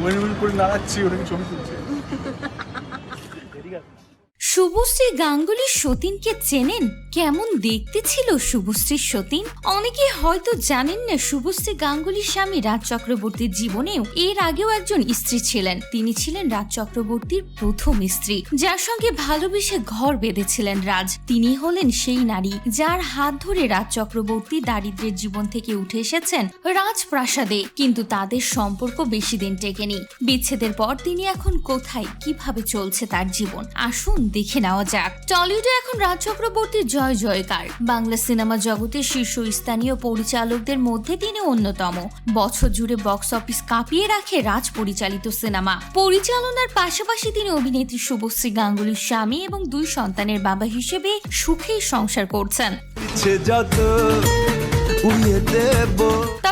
물물꿀 나갔지 우리 좀 좋지. শুভশ্রী গাঙ্গুলির সতীনকে চেনেন? কেমন দেখতে ছিল শুভশ্রীর সতীন? অনেকে হয়তো জানেন না শুভশ্রী গাঙ্গুলির স্বামী রাজ চক্রবর্তীর জীবনেও এর আগেও একজন স্ত্রী ছিলেন। তিনি ছিলেন রাজ চক্রবর্তীর প্রথম স্ত্রী, যার সঙ্গে ভালোবেসে ঘর বেঁধেছিলেন রাজ। তিনি হলেন সেই নারী যার হাত ধরে রাজ চক্রবর্তী দারিদ্র্যের জীবন থেকে উঠে এসেছেন রাজপ্রাসাদে। কিন্তু তাদের সম্পর্ক বেশি দিন টেকেনি। বিচ্ছেদের পর তিনি এখন কোথায়, কীভাবে চলছে তার জীবন? আসুন দেখে নেওয়া যাক। টলিউডে এখন রাজ চক্রবর্তীর জয় জয়কার। বাংলা সিনেমা জগতের শীর্ষস্থানীয় পরিচালকদের মধ্যে তিনি অন্যতম। বছর জুড়ে বক্স অফিস কাঁপিয়ে রাখে রাজ পরিচালিত সিনেমা। পরিচালনার পাশাপাশি তিনি অভিনেত্রী শুভশ্রী গাঙ্গুলির স্বামী এবং দুই সন্তানের বাবা হিসেবে সুখে সংসার করছেন।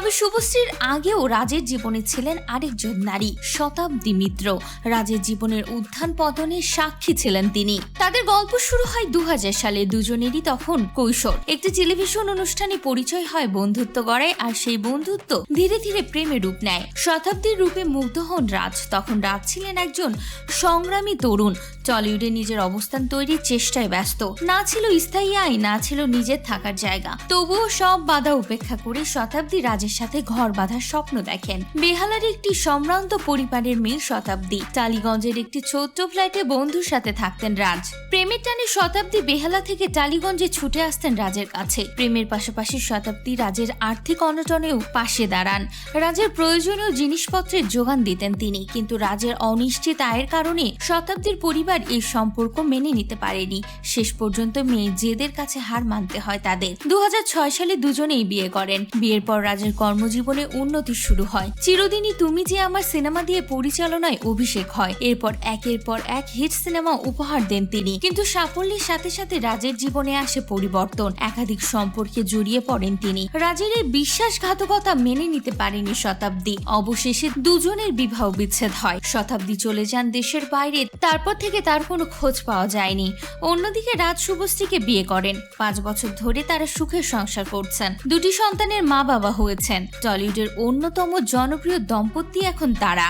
তবে শুভশ্রীর আগেও রাজের জীবনে ছিলেন আরেকজন নারী, শতাব্দী মিত্র। রাজের জীবনের উত্থান পতনের সাক্ষী ছিলেন তিনি। তাদের গল্প শুরু হয় দুই হাজার সালে, দুজনেরই তখন কৈশোর। একটি টেলিভিশন অনুষ্ঠানে পরিচয় হয় বন্ধুত্ব গড়ায়, আর সেই বন্ধুত্ব ধীরে ধীরে প্রেমে রূপ নেয়। শতাব্দীর রূপে মুগ্ধ হন রাজ। তখন রাজ ছিলেন একজন সংগ্রামী তরুণ। টলিউডে নিজের অবস্থান তৈরির চেষ্টায় ব্যস্ত। না ছিল স্থায়ী আয় না ছিল নিজের থাকার জায়গা। তবুও সব বাধা উপেক্ষা করে শতাব্দী রাজের সাথে ঘর বাঁধার স্বপ্ন দেখেন। বেহালার একটি সম্ভ্রান্ত পরিবারের মেয়ে শতাব্দী। টালিগঞ্জের একটি ছোট্ট ফ্ল্যাটে বন্ধুর সাথে থাকতেন রাজ। প্রেমের টানে শতাব্দী বেহালা থেকে টালিগঞ্জে ছুটে আসতেন রাজের কাছে। প্রেমের পাশাপাশি শতাব্দী রাজের আর্থিক অনটনেও পাশে দাঁড়ান। রাজের প্রয়োজনীয় জিনিসপত্রের যোগান দিতেন তিনি। কিন্তু রাজের অনিশ্চিত আয়ের কারণে শতাব্দীর পরিবার এই সম্পর্ক মেনে নিতে পারেনি। শেষ পর্যন্ত মেয়ে জেদের কাছে হার মানতে হয় তাদের। দু হাজার ছয় সালে দুজনেই বিয়ে করেন। বিয়ের পর রাজের কর্মজীবনে উন্নতি শুরু হয়। চিরদিনই তুমি যে আমার সিনেমা দিয়ে পরিচালনায় অভিষেক হয়, এরপর একের পর এক হিট সিনেমা উপহার দেন তিনি। কিন্তু সাফল্যের সাথে সাথে রাজের জীবনে আসে পরিবর্তন। একাধিক সম্পর্কে জড়িয়ে পড়েন তিনি। রাজের এই বিশ্বাসঘাতকতা মেনে নিতে পারেনি শতাব্দী। অবশেষে দুজনের বিবাহ বিচ্ছেদ হয়। শতাব্দী চলে যান দেশের বাইরে। তারপর থেকে তার কোনো খোঁজ পাওয়া যায়নি। অন্যদিকে রাজ শুভশ্রীকে বিয়ে করেন। পাঁচ বছর ধরে তারা সুখের সংসার করছেন। দুটি সন্তানের মা বাবা হয়েছেন টলিউডের অন্যতম জনপ্রিয় দম্পতি এখন তারা।